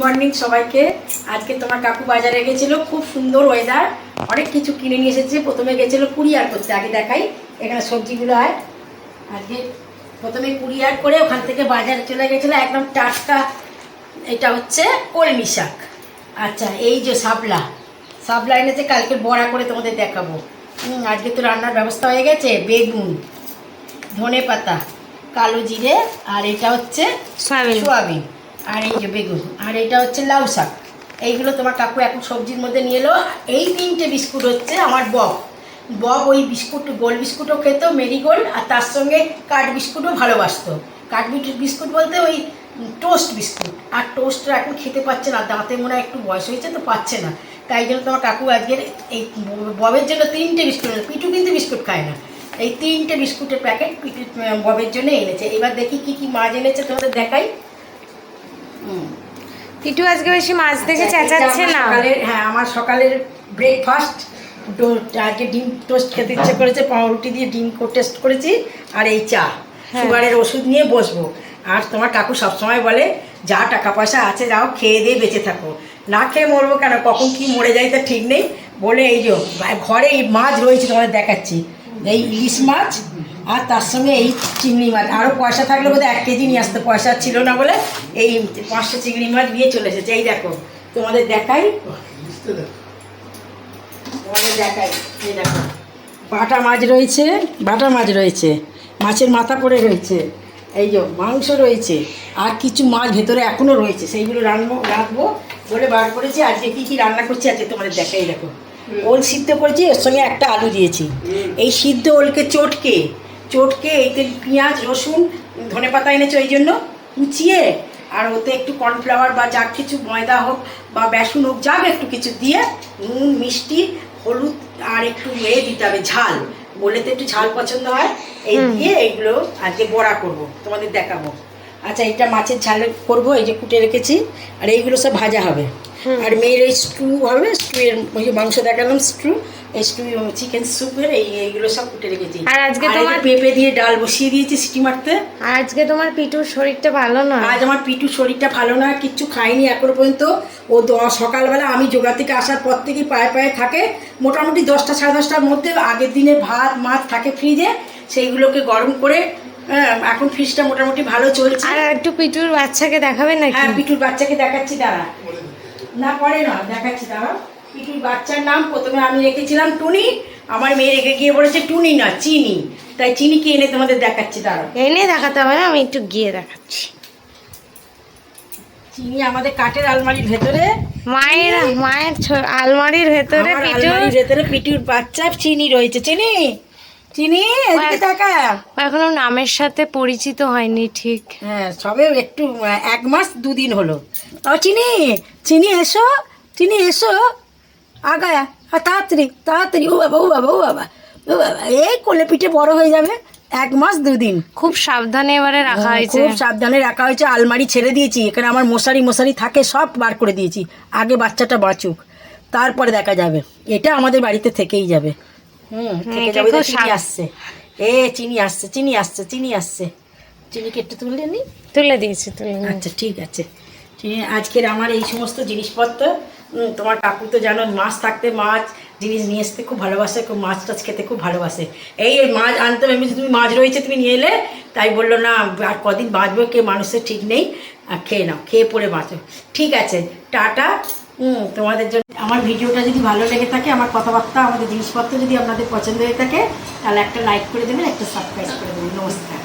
Morning সবাইকে। আজকে তোমার কাকু বাজারে গেছিল খুব সুন্দর ওয়েদার অনেক কিছু কিনে নিয়ে এসেছে। প্রথমে গেছিল কুরিয়ার করতে আগে দেখাই। এখানে সবজিগুলো হয়। আজকে প্রথমে কুরিয়ার করে ওখান থেকে বাজারে চলে গেছিল একদম টাটকা। এটা হচ্ছে কলমি শাক। আচ্ছা এই যে সাবলা সাবলা এনেছে কালকে বড়া করে তোমাদের দেখাবো। আজকে তো রান্নার ব্যবস্থা হয়ে গেছে। বেগুন ধনে পাতা কালো জিরে আর এটা হচ্ছে সয়াবিন। সোয়াবিন। আর এই যে বেগুন, আর এটা হচ্ছে লাউ শাক। এইগুলো তোমার কাকু এখন সবজির মধ্যে নিয়ে এলো। এই তিনটে বিস্কুট হচ্ছে আমার বব। বব ওই বিস্কুট, গোল বিস্কুটও খেত মেরিগোল্ড আর তার সঙ্গে কাঠ বিস্কুটও ভালোবাসতো। কাঠ বিস্কুট বলতে ওই টোস্ট বিস্কুট। আর টোস্টটা এখন খেতে পাচ্ছে না, দাঁতে মনে হয় একটু বয়স হয়েছে তো পাচ্ছে না। তাই জন্য তোমার কাকু আজকের এই ববের জন্য তিনটে বিস্কুট। পিটু কিন্তু বিস্কুট খায় না। এই তিনটে বিস্কুটের প্যাকেট পিটু ববের জন্য এনেছে। এবার দেখি কি কি মাছ এনেছে তোমাদের দেখাই। পিটু আজকে বেশি মাছ দেখে চেঁচাচ্ছে না। সকালের হ্যাঁ আমার সকালের ব্রেকফাস্ট আজকে ডিম টোস্ট খেতে ইচ্ছে করেছে পাউরুটি দিয়ে ডিম টেস্ট করেছি আর এই চা। হ্যাঁ। সুগারের ওষুধ নিয়ে বসবো। আর তোমার কাকু সবসময় বলে যা টাকা পয়সা আছে যাও খেয়ে দিয়ে বেঁচে থাকো। না খেয়ে মরবো কেন? কখন কি মরে যাই তা ঠিক নেই। বলে এই যে ঘরে এই মাছ রয়েছে তোমাদের দেখাচ্ছি। এই ইলিশ মাছ আর তার সঙ্গে এই চিংড়ি মাছ। আরও পয়সা থাকলে বোধহয় এক কেজি নিয়ে আসতে। পয়সা ছিল না বলে এই পাঁচশো চিংড়ি মাছ নিয়ে চলে এসেছে। এই দেখো তোমাদের দেখাই। তোমাদের দেখাই। এই দেখো বাটা মাছ রয়েছে বাটা মাছ রয়েছে মাছের মাথা পড়ে রয়েছে এই যে মাংস রয়েছে আর কিছু মাছ ভেতরে এখনও রয়েছে। সেইগুলো রান্না রাখব বলে বার করেছি। আজকে কী কী রান্না করছি আজকে তোমাদের দেখাই। দেখো ওল সিদ্ধ করেছি এর সঙ্গে একটা আলু দিয়েছি। এই সিদ্ধ ওলকে চটকে চটকে এতে পেঁয়াজ রসুন ধনে পাতা এনেছো এই জন্য কুচিয়ে আর ওতে একটু কর্নফ্লাওয়ার বা যা কিছু ময়দা হোক বা বেসন হোক যা একটু কিছু দিয়ে নুন মিষ্টি হলুদ আর একটু এ দিতে হবে ঝাল। বলে তো একটু ঝাল পছন্দ হয় এই দিয়ে এইগুলো আজকে বড়া করব তোমাদের দেখাবো। আচ্ছা এটা মাছের ঝাল করব এই যে কুটে রেখেছি আর এইগুলো সব ভাজা হবে। আর মেয়ের এই স্টু হবে স্টু এর ওই যে মাংস দেখালাম স্টু। এই স্টু চিকেন স্যুপের এই এইগুলো সব কুটে রেখেছি। আর আজকে তোমার- পেঁপে দিয়ে ডাল বসিয়ে দিয়েছি সিটি মারতে। আর আজকে তোমার পিটুর শরীরটা ভালো না আজ আমার পিটু শরীরটা ভালো না কিচ্ছু খাইনি এখনও পর্যন্ত। ও সকালবেলা আমি যোগা থেকে আসার পর থেকেই পায়ে পায়ে থাকে। মোটামুটি দশটা সাড়ে দশটার মধ্যে আগের দিনে ভাত মাছ থাকে ফ্রিজে সেইগুলোকে গরম করে হ্যাঁ, এখন ফ্রিজটা মোটামুটি ভালো চলছে। আর একটু পিটুর বাচ্চাকে দেখাবে নাকি? হ্যাঁ পিটুর বাচ্চাকে দেখাচ্ছি দাঁড়া। না পরে না দেখাচ্ছি দাঁড়া পিটুর বাচ্চার নাম প্রথমে আমি রেখেছিলাম টুনি আমার মেয়ে রেখে গিয়ে বলেছে টুনি না চিনি। তাই চিনিকে এনে তোমাদের দেখাচ্ছি দাঁড়া এনে দেখাতে হবে না আমি একটু গিয়ে দেখাচ্ছি। চিনি আমাদের কাঠের আলমারির ভেতরে। মায়ের মায়ের আলমারির ভেতরে ভেতরে পিটুর বাচ্চা চিনি রয়েছে চিনি। চিনি এদিকে তাকা। এখনও নামের সাথে পরিচিত হয়নি ঠিক। হ্যাঁ সবে একটু এক মাস দুদিন হলো। ও চিনি চিনি এসো চিনি এসো। আগায়া আর তাড়াতাড়ি তাড়াতাড়ি ও বাবা ও বাবা ও বাবা ও বাবা। এই কোলে পিঠে বড় হয়ে যাবে এক মাস দুদিন। খুব সাবধানে এবারে রাখা হ্যাঁ, হয়েছে। খুব সাবধানে রাখা হয়েছে আলমারি ছেড়ে দিয়েছি এখানে আমার মশারি মশারি থাকে সব বার করে দিয়েছি। আগে বাচ্চাটা বাঁচুক তারপরে দেখা যাবে। এটা আমাদের বাড়িতে থেকেই যাবে। হুম থেকে যাবে চিনি আসছে। এ চিনি আসছে চিনি আসছে চিনি আসছে। চিনিকে একটু তুলে নি? তুলে দিয়েছি তুলে আচ্ছা ঠিক আছে। চিনি আজকের আমার এই সমস্ত জিনিসপত্র তোমার কাকু তো জানো, মাছ থাকতে মাছ, জিনিস নিয়ে আসতে খুব ভালোবাসে, খুব মাছ টাছ খেতে খুব ভালোবাসে। এই মাছ আনতে আমি তুমি মাছ রয়েছে তুমি নিয়ে এলে, তাই বলল, না, আর কদিন বাঁচবো, কে মানুষের ঠিক নেই খেয়ে নাও, খেয়ে পরে বাঁচো। ঠিক আছে, টাটা। তোমাদের জন্য আমার ভিডিওটা যদি ভালো লেগে থাকে, আমার কথাবার্তা, আমাদের জিনিসপত্র যদি আপনাদের পছন্দ হয়ে থাকে, তাহলে একটা লাইক করে দেবেন, একটা সাবস্ক্রাইব করে দেবেন। নমস্কার।